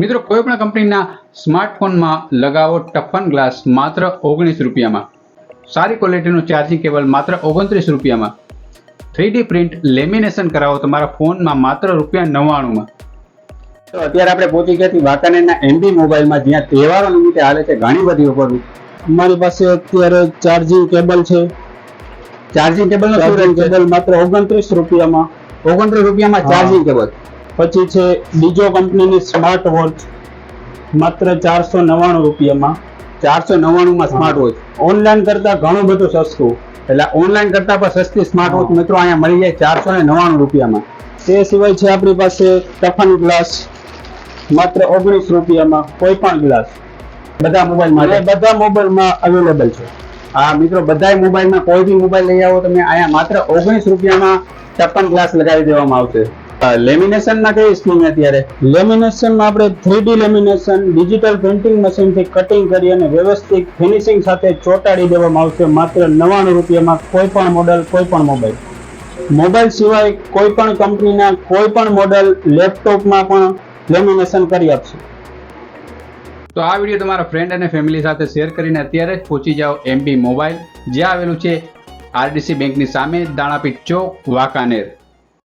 મિત્રો કોઈ પણ કંપનીના સ્માર્ટફોનમાં લગાવો ટફન ગ્લાસ માત્ર ઓગણીસ રૂપિયામાં. સારી ક્વોલિટીનું ચાર્જિંગ કેબલ માત્ર ઓગણત્રીસ રૂપિયામાં. થ્રીડી પ્રિન્ટ લેમિનેશન કરાવો તમારા ફોનમાં માત્ર રૂપિયા નવ્વાણુંમાં. તો અત્યારે આપણે પહોંચી ગયા વાંકાનેરના એમબી મોબાઈલમાં જ્યાં તહેવારો નિમિત્તે હાલે છે ઘણી બધી ઓફર. અમારી પાસે અત્યારે ચાર્જિંગ કેબલ છે. ચાર્જિંગ કેબલ કેબલ માત્ર ઓગણત્રીસ રૂપિયામાં. ઓગણત્રીસ રૂપિયામાં ચાર્જિંગ કેબલ. પછી છે બીજો કંપનીની સ્માર્ટ વોચ માત્ર ચારસો નવ્વાણું રૂપિયામાં. ચારસો નવ્વાણુંમાં સ્માર્ટ વોચ ઓનલાઈન કરતા ઘણું બધું સસ્તું. એટલે ઓનલાઈન કરતા પણ સસ્તી સ્માર્ટ વોચ મિત્રો અહીંયા મળી જાય ચારસો ને નવ્વાણું રૂપિયામાં. તે સિવાય છે આપણી પાસે ટફન ગ્લાસ માત્ર ઓગણીસ રૂપિયામાં કોઈ પણ ગ્લાસ. બધા મોબાઈલમાં બધા મોબાઈલમાં અવેલેબલ છે. હા મિત્રો બધા મોબાઈલમાં કોઈ બી મોબાઈલ લઈ આવો તમે અહીંયા માત્ર ઓગણીસ રૂપિયામાં ટપન ગ્લાસ લગાવી દેવામાં આવશે. લેમિનેશન ના કઈ સ્કીમ અત્યારે? લેમિનેશનમાં આપણે three D lamination digital printing મશીનથી cutting કરી અને વ્યવસ્થિત ફિનિશિંગ સાથે ચોંટાડી દેવામાં આવશે માત્ર નવ્વાણું રૂપિયામાં કોઈ પણ મોડલ કોઈ પણ મોબાઈલ મોબાઈલ સિવાય કોઈ પણ કંપનીના કોઈ પણ મોડલ લેપટોપમાં પણ લેમિનેશન કરી આપશે. તો આ વીડિયો તમારા ફ્રેન્ડ અને ફેમિલી સાથે શેર કરીને અત્યારે જ પહોંચી જાઓ એમબી મોબાઈલ જે આવેલું છે આરડીસી બેંકની સામે દાણાપીઠ ચોક વાંકાનેર.